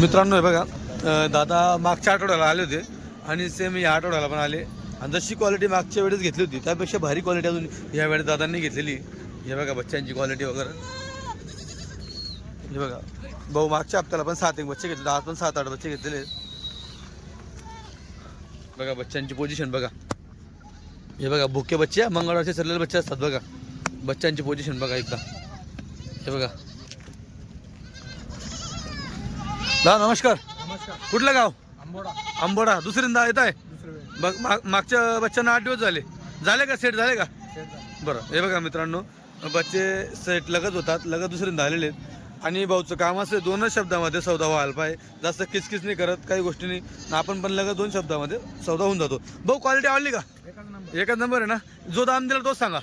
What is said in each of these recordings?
मित्रांनो हे बघा दादा मागच्या आठवड्याला आले होते आणि सेम या आठवड्याला पण आले. आणि जशी क्वालिटी मागच्या वेळेस घेतली होती त्यापेक्षा भारी क्वालिटी अजून या वेळेस दादांनी घेतलेली. हे बघा बच्चांची क्वालिटी वगैरे. हे बघा भाऊ मागच्या हप्त्याला पण सात एक बच्चे घेतले आज पण सात आठ बच्चे घेतलेले. बघा बच्चांची पोझिशन बघा. हे बघा भुके बच्चे मंगळवारचे सरलेले बच्चे असतात बघा. बच्चांची पोझिशन बघा एकदा. हे बघा. दा नमस्कार. नमस्कार. कुठलं गाव? आंबोडा आंबोडा दुसऱ्यांदा येत आहे बघ माग- मागच्या बच्चांना आठ दिवस झाले. झाले का? सेट झाले का? बरं हे बघा मित्रांनो. बच्चे सेट लगत होतात लगत दुसऱ्यांदा आलेले आहेत. आणि भाऊचं काम असं आहे, दोनच शब्दामध्ये सौदा व्हायला पाहिजे. जास्त किचकिच नाही करत काही गोष्टी नाही. आपण पण लगत दोन शब्दामध्ये सौदा होऊन जातो. भाऊ क्वालिटी आवडली का? एकच नंबर आहे ना? जो दाम दिला तोच सांगा.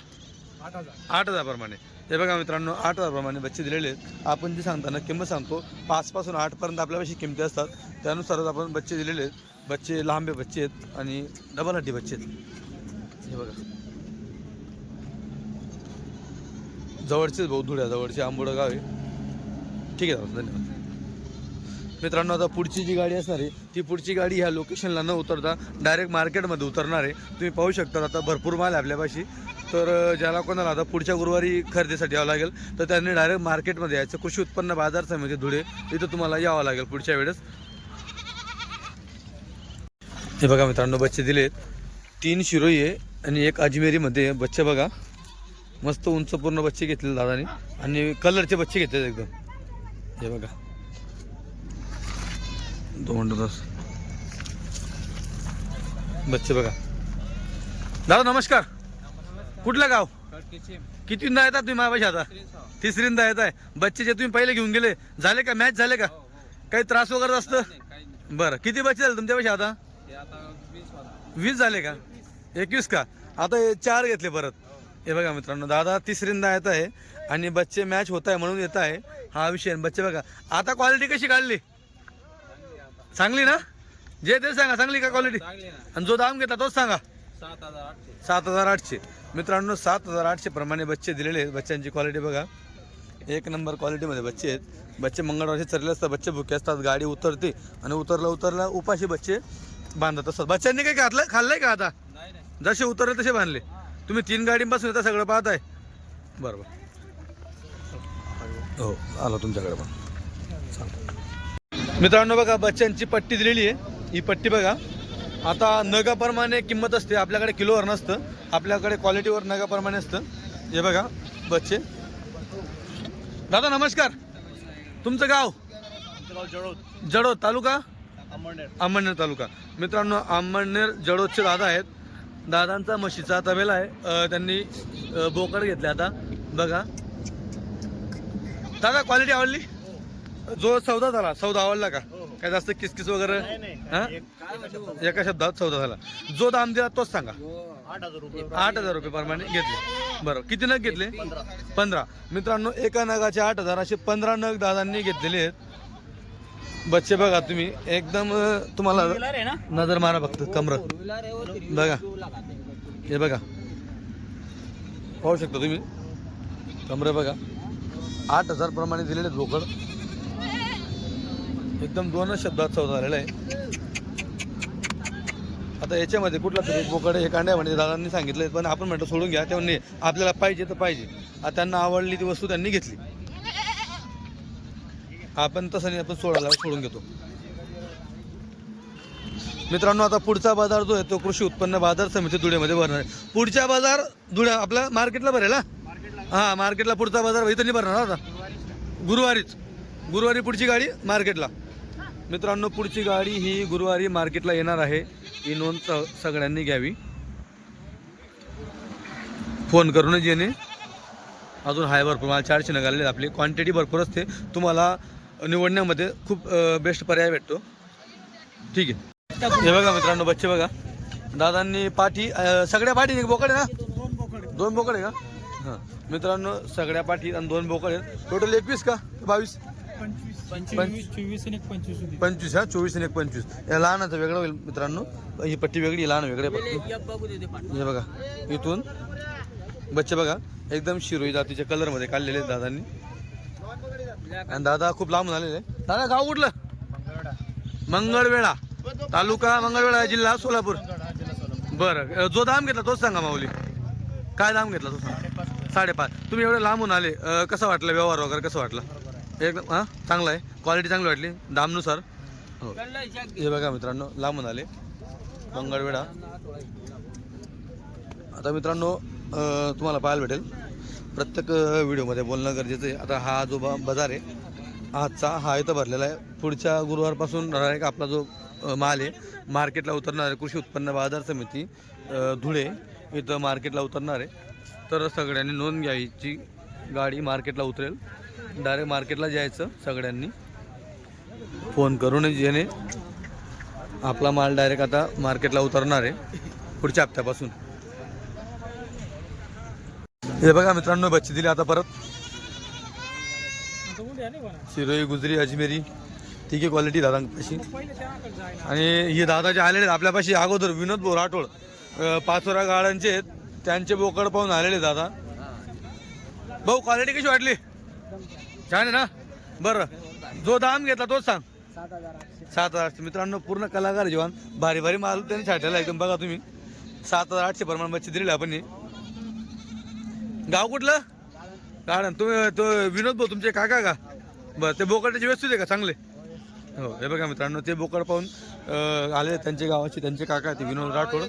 आठ आठ हजारप्रमाणे हे बघा मित्रांनो आठ हजारप्रमाणे बच्चे दिलेले आहेत. आपण जे सांगताना किंमत सांगतो पाचपासून आठपर्यंत आपल्यापाशी किमती असतात. त्यानुसारच आपण बच्चे दिलेले आहेत. बच्चे लांबे बच्चे आहेत आणि डबल हड्डी बच्चे आहेत. हे बघा. जवळचेच भाऊ धुळ्या जवळचे आंबोडं गाव आहे. ठीक आहे धन्यवाद. मित्रांनो आता पुढची जी गाडी असणार आहे ती पुढची गाडी ह्या लोकेशनला न उतरता डायरेक्ट मार्केटमध्ये उतरणार आहे. तुम्ही पाहू शकता आता भरपूर माल आपल्यापाशी. तर ज्याला कोणाला आता पुढच्या गुरुवारी खरेदीसाठी यावं लागेल तर त्यांनी डायरेक्ट मार्केटमध्ये यायचं. कृषी उत्पन्न बाजार समिती धुळे इथं तुम्हाला यावं लागेल पुढच्या वेळेस. हे बघा मित्रांनो बच्चे दिले तीन शिरोई आहे आणि एक अजमेरीमध्ये आहे. बच्चे बघा मस्त उंच पूर्ण बच्चे घेतले दादाने. आणि कलरचे बच्चे घेतले एकदम. हे बघा. दोन मिनटं बस बच्चे बघा. दादा नमस्कार. कुठलं गाव? कितींदा येतात तुम्ही माझ्यापाशी आता? तिसरींदा येत आहे बच्चे जे तुम्ही पहिले घेऊन गेले. झाले का? मॅच झाले का? काही त्रास वगैरे असतं बरं. किती बच्चे झाले तुमच्यापाशी आता? वीस झाले का? एकवीस का? आता हे चार घेतले परत. हे बघा मित्रांनो दादा तिसरींदा येत आहे आणि बच्चे मॅच होत आहे म्हणून येत आहे हा विषय. बच्चे बघा. आता क्वालिटी कशी काढली? चांगली ना? जे ते सांगा चांगली का क्वालिटी आणि जो दाम घेतला तोच सांगा. सात हजार आठशे. सात हजार आठशे. मित्रांनो सात हजार आठशे प्रमाणे बच्चे दिलेले आहेत. बच्चांची क्वालिटी बघा. एक नंबर क्वालिटीमध्ये बच्चे आहेत. बच्चे मंगळवारचे चरले असतात बच्चे भुके असतात गाडी उतरते आणि उतरला उतरला उपाशी बच्चे बांधत असतात. बच्चांनी काही घातलं खाल्लंय का आता? जसे उतरले तसे बांधले. तुम्ही तीन गाडीपासून येता सगळं पाहताय. बरोबर. हो आलो तुमच्याकडे पण. चालतं. मित्रांनो बघा बच्चांची पट्टी दिलेली आहे. ही पट्टी बघा. आता नगाप्रमाणे किंमत असते. आपल्याकडे किलोवर नसतं आपल्याकडे क्वालिटीवर नगाप्रमाणे असतं. हे बघा बच्चे. दादा नमस्कार. तुमचं गाव? जळोद. जळोद तालुका? अंमळनेर. तालुका. मित्रांनो अंमळनेर जळोदचे दादा आहेत. दादांचा म्हशीचा तबेला आहे. त्यांनी बोकड घेतले आता. बघा. दादा क्वालिटी आवडली? जो सौदा झाला सौदा आवडला का? काय जास्त किसकिस वगैरे? हा? एका शब्दात सौदा झाला. जो दाम दिला तोच सांगा. आठ हजार रुपये आठ हजार रुपये प्रमाणे घेतले. बरं किती नग घेतले? पंधरा. मित्रांनो एका नगाचे आठ हजार असे पंधरा नग दादांनी घेतलेले आहेत. बच्चे बघा तुम्ही. एकदम तुम्हाला नजर मारा फक्त कमर. बघा. हे बघा. पाहू शकता तुम्ही? कमरे बघा. आठ हजार प्रमाणे दिलेले बोकड एकदम दोनच शब्दात सौदा झालेला आहे. आता याच्यामध्ये कुठला तरी बोकड हे कांड्या म्हणजे दादांनी सांगितलं पण आपण म्हटलं सोडून घ्या तेव्हा नाही आपल्याला पाहिजे तर पाहिजे. आता त्यांना आवडली ती वस्तू त्यांनी घेतली. आपण तसं नाही आपण सोडायला सोडून घेतो. मित्रांनो आता पुढचा बाजार जो आहे तो कृषी उत्पन्न बाजार समिती धुळ्यामध्ये भरणार आहे. पुढचा बाजार धुळ्या आपला मार्केटला भरेल हा? मार्केटला पुढचा बाजार इथं नाही भरणार आता. गुरुवारीच. गुरुवारी पुढची गाडी मार्केटला. मित्रांनो पुढची गाडी ही गुरुवारी मार्केटला येणार आहे. ही नोंद सगळ्यांनी घ्यावी. फोन करूनच येणे. अजून हाय भरपूर मला चारशे नगाले आपली क्वांटिटी भरपूर असते तुम्हाला निवडण्यामध्ये खूप बेस्ट पर्याय भेटतो. ठीक आहे. हे बघा मित्रांनो बच्चे बघा. दादांनी पाठी सगळ्या पाठी बोकड ना? दोन बोकडे. दोन बोकड आहे का? हां. मित्रांनो सगळ्या पाठी आणि दोन बोकड टोटल एकवीस का? बावीस? पंचवीस पंचवीस चोवीस आणि एक पंचवीस होती. पंचवीस हा चोवीस आणि एक पंचवीस. या लहानाचं वेगळं होईल मित्रांनो. ही पट्टी वेगळी लहान वेगळे हे बघा इथून. बच्चे बघा एकदम शिरोई जातीच्या कलरमध्ये काढलेले आहेत दादांनी. आणि दादा खूप लांब झालेले. दादा गाव कुठलं? मंगळवेळा तालुका मंगळवेळा जिल्हा सोलापूर. बरं जो दाम घेतला तोच सांगा माऊली. काय दाम घेतला तो सांगा. साडेपाच. तुम्ही एवढे लांबून आले. कसं वाटलं व्यवहार वगैरे कसं वाटलं? एकदम हां चांगलं आहे. क्वालिटी चांगली वाटली दामनुसार. हो. हे बघा मित्रांनो लांबून आले. मंगळवेढा. आता मित्रांनो तुम्हाला पाहायला भेटेल. प्रत्येक व्हिडिओमध्ये बोलणं गरजेचं आहे. आता हा जो बाजार आहे आजचा हा इथं भरलेला आहे. पुढच्या गुरुवारपासून एक आपला जो माल आहे मार्केटला उतरणार आहे कृषी उत्पन्न बाजार समिती धुळे इथं मार्केटला उतरणार. आहे तर सगळ्यांनी नोंद घ्यायची गाडी मार्केटला उतरेल. डायरेक्ट मार्केटला जायचं सगळ्यांनी. फोन करून येणे आपला माल डायरेक्ट आता मार्केटला उतरणार आहे पुढच्या हप्त्यापासून. हे बघा मित्रांनो बच्ची दिली आता परत. शिरोई गुजरी अजमेरी ठीक आहे क्वालिटी दादांपाशी. आणि हे दादा जे आलेले आहेत आपल्यापाशी अगोदर विनोद भाऊ राठोड पाचोरा गाड्यांचे आहेत त्यांचे बोकड पाहून आलेले दादा. भाऊ क्वालिटी कशी वाटली? छान आहे ना? बरं. जो दाम घेतला तोच सांग. सात हजार आठशे. मित्रांनो पूर्ण कलाकार जीवन. भारी भारी माल त्यांनी छाटलेला. एकदम. बघा तुम्ही. सात हजार आठशे प्रमाण बच्चे दिलेले आपण. गाव कुठलं? कारण तुम्ही तो विनोद भाऊ तुमचे काका का? बरं ते बोकडाचे व्यवस्थित आहे का? चांगले? हो हे बघा मित्रांनो ते बोकड पाहून आले त्यांचे गावाचे त्यांचे काका ते विनोद राठोड.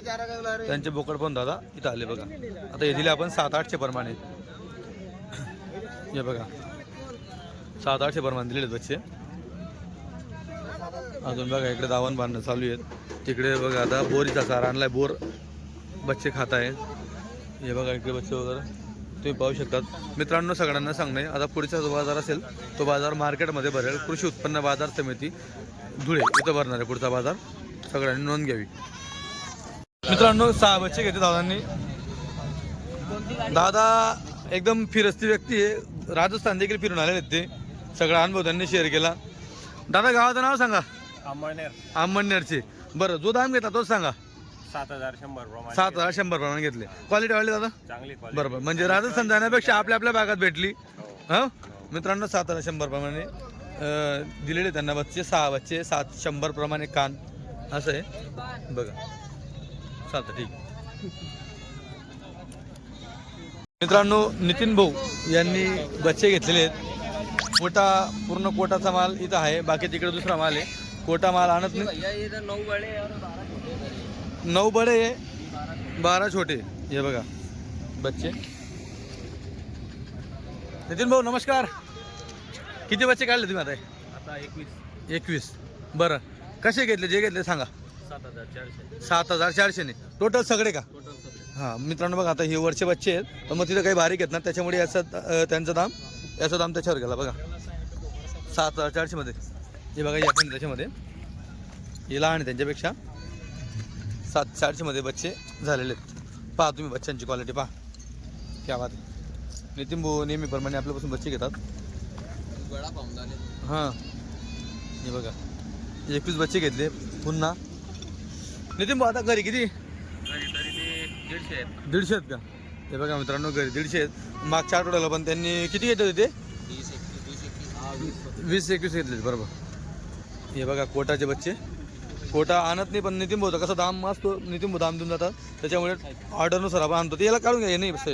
त्यांचे बोकड पाहून दादा इथं आले बघा. आता हे दिले आपण सात आठशे प्रमाणे. हे बघा. सात आठशे प्रमाण दिलेले आहेत बच्चे. अजून बघा इकडे दावण बांधणं चालू आहेत. तिकडे बघा आता बोरीचा चारा आणलाय बोर बच्चे खात आहे हे बघा इकडे बच्चे वगैरे. तुम्ही पाहू शकतात. मित्रांनो सगळ्यांना सांगणे आता पुढचा जो बाजार असेल तो बाजार मार्केटमध्ये भरेल. कृषी उत्पन्न बाजार समिती धुळे इथं भरणार आहे पुढचा बाजार. सगळ्यांनी नोंद घ्यावी. मित्रांनो सहा बच्चे घेते दादांनी. दादा एकदम फिरस्ती व्यक्ती आहे. राजस्थान देखील फिरून आलेले आहेत ते. सगळा अनुभव त्यांनी शेअर केला. दादा गावाचं नाव सांगा. अंबरनेर आंबणनेरचे बरं जो दाम घेतला तोच सांगा. सात हजार शंभर प्रमाणे सात हजार शंभर प्रमाणे घेतले. क्वालिटी वाढली दादा? चांगली बरोबर म्हणजे राजस्थान जाण्यापेक्षा आपल्या आपल्या भागात भेटली. हो. हा? मित्रांनो सात हजार शंभर प्रमाणे अं, दिलेले त्यांना बच्चे सहा बच्चे सात शंभर प्रमाणे कान. असं आहे. बघा. चालतं ठीक. मित्रांनो नितीन भाऊ यांनी बच्चे घेतलेले आहेत. कोटा पूर्ण कोटाचा माल इथं आहे. बाकी तिकडे दुसरा माल आहे. कोटा माल आणत नाही. नऊ बडे आहे बारा छोटे हे बघा. बच्चे. नितीन भाऊ नमस्कार. किती बच्चे काढले तुम्ही आता? आता एकवीस. एकवीस. बरं. कसे घेतले? जे घेतले सांगा. सात हजार चारशे. सात हजार चारशेने टोटल सगळे का? हां मित्रांनो बघा आता हे वरचे बच्चे आहेत. तर मग तिथं काही बारीक आहेत ना. त्याच्यामुळे याचं त्यांचं दाम याचं दाम त्याच्यावर गेला बघा. सात हजार चारशेमध्ये हे बघा या पण त्याच्यामध्ये. हे लहान आहे त्यांच्यापेक्षा. सात चारशेमध्ये बच्चे झालेले आहेत. पहा तुम्ही बच्चांची क्वालिटी पहा. क्या बात. नितीन भाऊ नेहमीप्रमाणे आपल्यापासून बच्चे घेतात. हां. हे बघा. एकवीस बच्चे घेतले पुन्हा. नितीन भाऊ आता घरी किती? दीडशे आहेत का? हे बघा मित्रांनो घरी दीडशे आहेत. मागच्या आठवड्याला पण त्यांनी किती घेतले होते वीस एकवीस वीस एकवीस वीस घेतले बरोबर. हे बघा कोटाचे बच्चे. कोटा आणत नाही पण नितीन भाऊ कसा दाम असतो नितीन भाऊ दाम देऊन जातात. त्याच्यामुळे ऑर्डरनुसार आपण आणतो. ते याला काढून घ्या नाही बस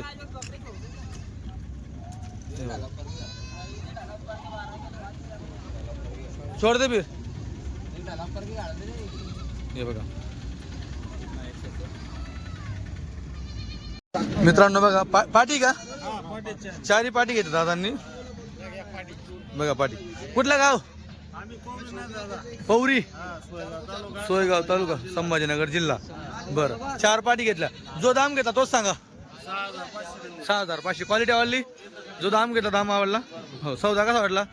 छोड दे बी हे बघा. मित्रांनो बघा पा पाटी का? चारी पाटी घेते दादांनी. बघा पाटी. कुठलं गाव? पौरी? सोयगाव तालुका. संभाजीनगर जिल्हा. बरं चार पाटी घेतल्या. जो दाम घेतला तोच सांगा. सहा हजार पाचशे क्वालिटी आवडली? जो दाम घेतला दाम आवडला? हो सौदा कसा वाटला?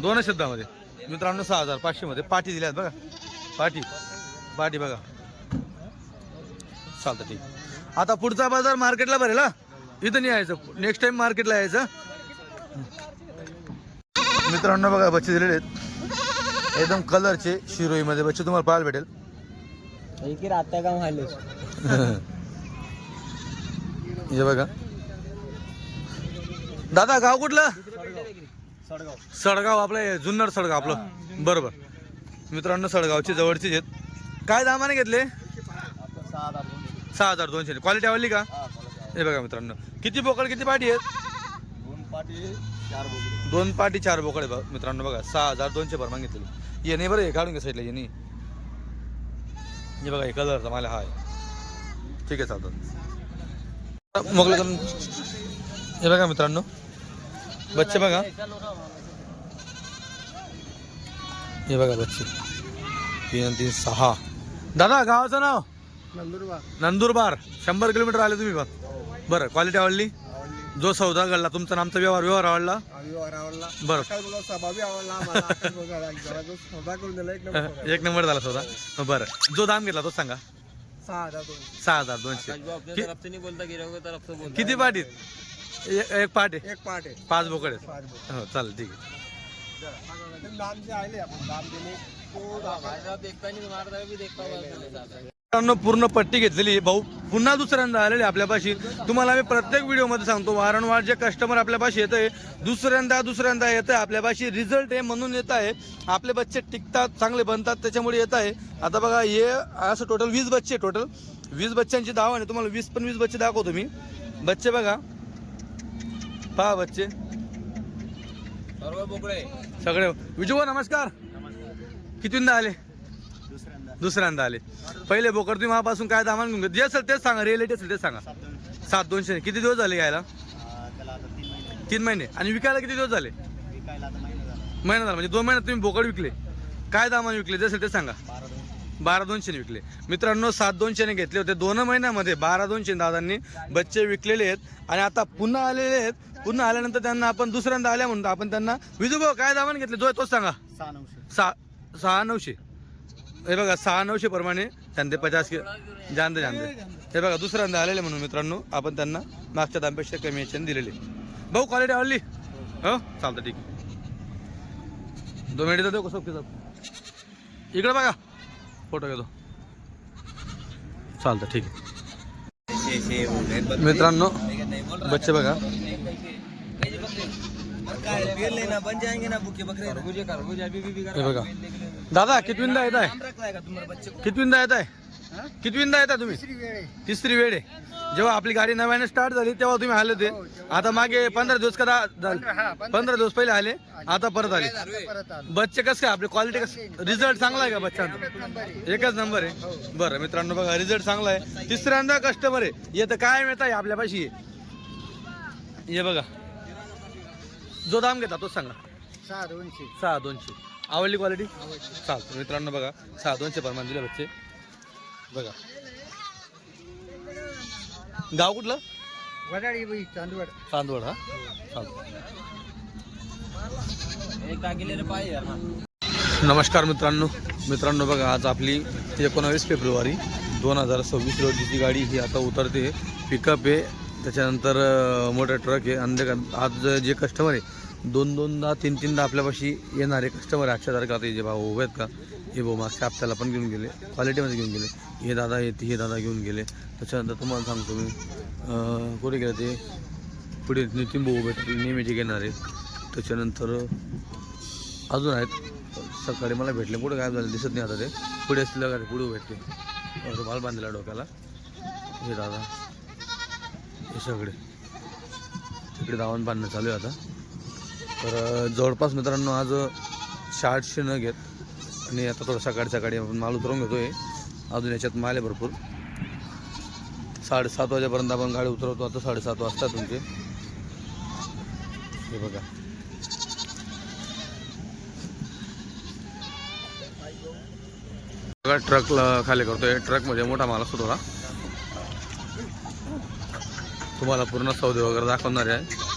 दोनच शब्दामध्ये. मित्रांनो सहा हजार पाचशे मध्ये पाटी दिल्यात बघा. पाटी. पाटी बघा. चालतं ठीक. आता पुढचा बाजार मार्केटला भरेल हा? इथं नाही यायचं नेक्स्ट टाइम मार्केटला यायचं मित्रांनो बघा बच्चे दिलेले आहेत. एकदम कलरचे शिरोईमध्ये बच्चे तुम्हाला पाहायला भेटेल. का माहिलेस हे बघा. दादा गाव कुठलं? सडगाव. आपलं जुन्नर सडगाव आपलं. बरोबर. मित्रांनो सडगावचे जवळचेच आहेत. काय दामाने घेतले? सहा हजार दोनशे. क्वालिटी आवडली का? हा बघा मित्रांनो किती बोकड किती पाटी आहेत? दोन पाटी चार बोकडे. दोन पाटी चार बोकड आहे बघा मित्रांनो बघा सहा हजार दोनशे भर मागितलेली येणे बरं हे काढून घ्या साईडला येणे हे बघा हे कलरचा मला हा आहे ठीक आहे चालतं करून हे बघा मित्रांनो बच्चे बघा. हे बघा बच्चे. तीन तीन सहा. दादा गावाचं नाव? नंदुरबार. नंदुरबार. शंभर किलोमीटर आले तुम्ही बघ बरं क्वालिटी आवडली? जो सौदा घडला तुमचा नामचा व्यवहार व्यवहार आवडला? बरं. दिला एक नंबर झाला सौदा. बरं. जो दाम घेतला तो सांगा. सहा हजार दोन सहा हजार दोनशे. किती पाटीत ए- एक आहे एक पाट आहे पाच बोकड. हो चालेल ठीक आहे. दाम जे आले आपण दाम देणे तो मारता देखता नाही मारता भी देखता मित्रांनो पूर्ण पट्टी घेतलेली. भाऊ पुन्हा दुसऱ्यांदा आलेले आपल्यापाशी. तुम्हाला आम्ही प्रत्येक व्हिडिओमध्ये सांगतो वारंवार जे कस्टमर आपल्यापाशी येत आहे दुसऱ्यांदा दुसऱ्यांदा येत आहे आपल्यापाशी रिझल्ट आहे म्हणून येत आहे. आपले बच्चे टिकतात चांगले बनतात त्याच्यामुळे येत आहे. आता बघा हे असं टोटल वीस बच्चे टोटल वीस बच्चांची दाव आहे. तुम्हाला वीस पण वीस बच्चे दाखवतो मी. बच्चे बघा. पहा बच्चे. सगळे. विजू नमस्कार. कितींदा आले? दुसऱ्यांदा आले. पहिले बोकड तुम्ही मापासून काय दामान घेऊन जे असेल तेच सांगा रिअलिटी असेल तेच सांगा. सात दोनशे. किती दिवस झाले घ्यायला? तीन महिने. आणि विकायला किती दिवस झाले? महिना झाला. म्हणजे दोन महिन्यात तुम्ही बोकड विकले. काय दामान विकले? जे असेल ते सांगा. बारा दोन बारा दोनशेने विकले. मित्रांनो सात दोनशेने घेतले होते. दोन महिन्यामध्ये बारा दोनशे दादांनी बच्चे विकलेले आहेत. आणि आता पुन्हा आलेले आहेत. पुन्हा आल्यानंतर त्यांना आपण दुसऱ्यांदा आल्या म्हणतो आपण त्यांना विजू भाऊ काय दामान घेतले? जो आहे तोच सांगा. सहा नऊशे. सहा सहा नऊशे. हे बघा सहा नऊशे प्रमाणे त्यांचे पचास कि जाणते जाणते हे बघा दुसऱ्यांदा आलेले म्हणून मित्रांनो आपण त्यांना मागच्या दामपेक्षा कमी याच्याने दिलेले भाऊ क्वालिटी आवडली? हो? चालतं ठीक दोन मिनिटं देऊ कसं साहेब इकडे बघा. फोटो घेतो. चालतं ठीक आहे. मित्रांनो बच्चे बघा. बन जाएंगे ना बुके बकरे खरबूजे खरबूजे अभी भी हे बघा. दादा कितविंदा येत आहे? तुम्हारे बच्चे को कितविंदा येत आहे? कितविंदा येत आहे तुम्ही? तिसरी वेळ आहे. जेव्हा आपली गाडी नव्याने स्टार्ट झाली तेव्हा तुम्ही आले होते. आता मागे पंधरा दिवस कदा पंधरा दिवस पहिले आले आता परत आले. बच्चे कसं काय आपली क्वालिटी कसं? रिझल्ट चांगला आहे का बच्चांचा? एकच नंबर आहे. बरं मित्रांनो बघा रिझल्ट चांगला आहे. तिसऱ्यांदा कस्टमर आहे. येतं काय मिळत आहे आपल्यापाशी. हे बघा. जो दाम घेता तोच सांगा. सहा दोनशे. सहा दोनशे. आवडली क्वालिटी चालतं. मित्रांनो बघा सहा दोनशे प्रमाण दिले बच्चे. बघा. गाव कुठलं? वडाळी बाई चांदवड. चांदवड हा? चालतं. नमस्कार मित्रांनो. मित्रांनो बघा आज आपली एकोणावीस फेब्रुवारी दोन हजार सव्वीस रोजीची गाडी ही आता उतरते पिकअप आहे. त्याच्यानंतर मोठा ट्रक आहे. आणि आज जे कस्टमर आहे दोन दोनदा तीन तीनदा आपल्यापाशी येणारे कस्टमर आहे. आजच्या तारखेला जे भाऊ उभे आहेत का हे भाऊ मागच्या हप्त्याला पण घेऊन गेले. क्वालिटीमध्ये घेऊन गेले. हे दादा येत हे दादा घेऊन गेले. त्याच्यानंतर तुम्हाला सांगतो मी कुठे गेले ते? पुढे नितीन भाऊ उभे नेहमीचे घेणारे त्याच्यानंतर अजून आहेत. सकाळी मला भेटले. कुठं काय झालं दिसत नाही आता ते. पुढे असलेल्या गाडी पुढे भेटते बाल बांधलेला डोक्याला. हे दादा. हे सगळे. तिकडे धावण बांधणं चालू आहे आता. तर जवळपास मित्रांनो आज शहाटशे न घेत आणि आता थोडं सकाळी सकाळी आपण माल उतरवून घेतोय. अजून याच्यात माल आहे भरपूर. साडेसात वाजेपर्यंत आपण गाडी उतरवतो. आता साडेसात वाजता तुमचे. हे बघा. बघा ट्रकला खाली करतोय. ट्रकमध्ये म्हणजे मोठा माल असतो थोडा. तुम्हाला पूर्ण सौदे वगैरे दाखवणार आहे.